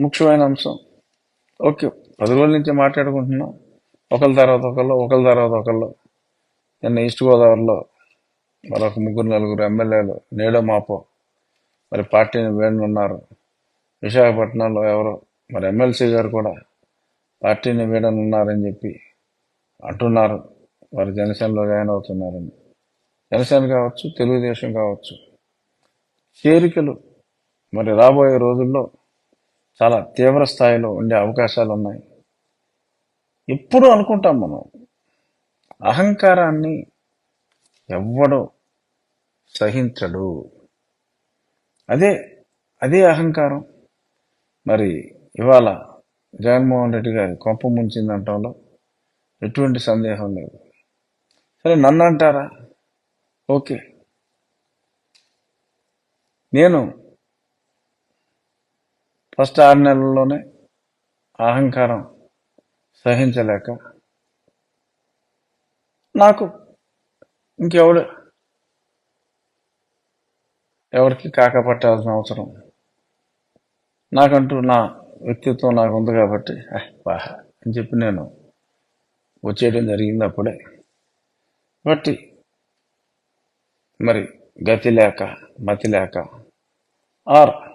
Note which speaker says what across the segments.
Speaker 1: ముఖ్యమైన అంశం. ఓకే. పది రోజుల నుంచి మాట్లాడుకుంటున్నాం. ఒకళ్ళ తర్వాత ఒకళ్ళు ఒకళ్ళ తర్వాత ఒకళ్ళు. నిన్న ఈస్ట్ గోదావరిలో మరొక ముగ్గురు నలుగురు ఎమ్మెల్యేలు నేడో మాపో. మరి పార్టీని వేడనున్నారు విశాఖపట్నంలో ఎవరో మరి ఎమ్మెల్సీ గారు కూడా పార్టీని వీడనున్నారని చెప్పి అంటున్నారు. వారు జనసేనలో జాయిన్ అవుతున్నారని. జనసేన కావచ్చు తెలుగుదేశం కావచ్చు. చేరికలు మరి రాబోయే రోజుల్లో చాలా తీవ్ర స్థాయిలో ఉండే అవకాశాలు ఉన్నాయి ఎప్పుడు అనుకుంటాం మనం అహంకారాన్ని ఎవ్వడు సహించడు. అదే అదే అహంకారం. మరి ఇవాళ జగన్మోహన్ రెడ్డి గారి కొంప ముంచిందంటంలో ఎటువంటి సందేహం లేదు. సరే నన్ను అంటారా ఓకే. నేను ఫస్ట్ ఆరు నెలల్లోనే అహంకారం సహించలేక నాకు ఇంకెవడు ఎవరికి కాకపట్టాల్సిన అవసరం? నాకంటూ నా వ్యక్తిత్వం నాకు ఉంది కాబట్టి బాహా అని చెప్పి నేను వచ్చేయడం జరిగింది అప్పుడే. బట్టి మరి గతి లేక మతి లేక ఆర్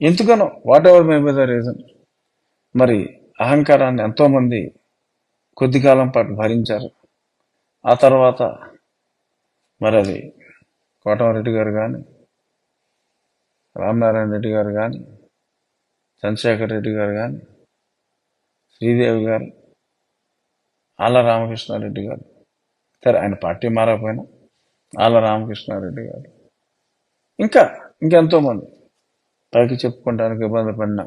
Speaker 1: ఎందుకనో whatever may be the reason మరి అహంకారాన్ని ఎంతోమంది కొద్ది కాలం పాటు భరించారు. ఆ తర్వాత మరి అది కోటమరెడ్డి గారు కానీ రామనారాయణ రెడ్డి గారు కానీ చంద్రశేఖర్ రెడ్డి గారు కానీ శ్రీదేవి గారు ఆళ్ళ రామకృష్ణారెడ్డి గారు సరే ఆయన పార్టీ మారకపోయినా ఆళ్ళ రామకృష్ణారెడ్డి గారు. ఇంకా ఇంకెంతోమంది పైకి చెప్పుకోవడానికి ఇబ్బంది పడిన.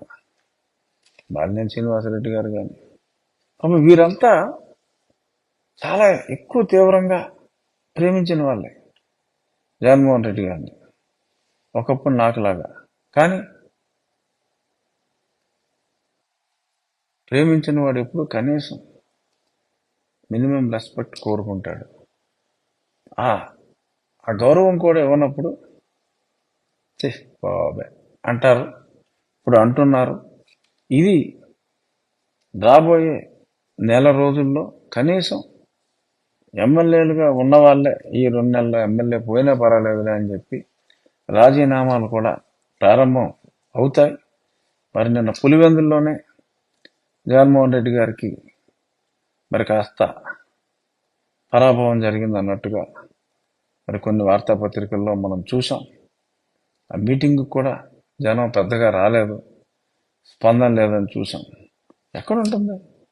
Speaker 1: బాలినేని శ్రీనివాసరెడ్డి గారు కానీ వీరంతా చాలా ఎక్కువ తీవ్రంగా ప్రేమించిన వాళ్ళే. జగన్మోహన్ రెడ్డి గారిని. ఒకప్పుడు నాకులాగా. కానీ ప్రేమించిన వాడు ఎప్పుడు కనీసం మినిమం రెస్పెక్ట్ కోరుకుంటాడు. ఆ ఆ గౌరవం కూడా ఇవ్వనప్పుడు "ఛీ, బాబే అంటారు. ఇప్పుడు అంటున్నారు ఇది రాబోయే నెల రోజుల్లో కనీసం ఎమ్మెల్యేలుగా ఉన్నవాళ్ళే ఈ రెండు నెలల ఎమ్మెల్యే పోయినా పర్వాలేదులే అని చెప్పి రాజీనామాలు కూడా ప్రారంభం అవుతాయి. మరి నిన్న పులివెందుల్లోనే జగన్మోహన్ రెడ్డి గారికి మరి కాస్త పరాభవం జరిగింది అన్నట్టుగా మరి కొన్ని వార్తాపత్రికల్లో మనం చూసాం ఆ మీటింగ్ కూడా జనం పెద్దగా రాలేదు. స్పందన లేదని చూసాం ఎక్కడ ఉంటుంది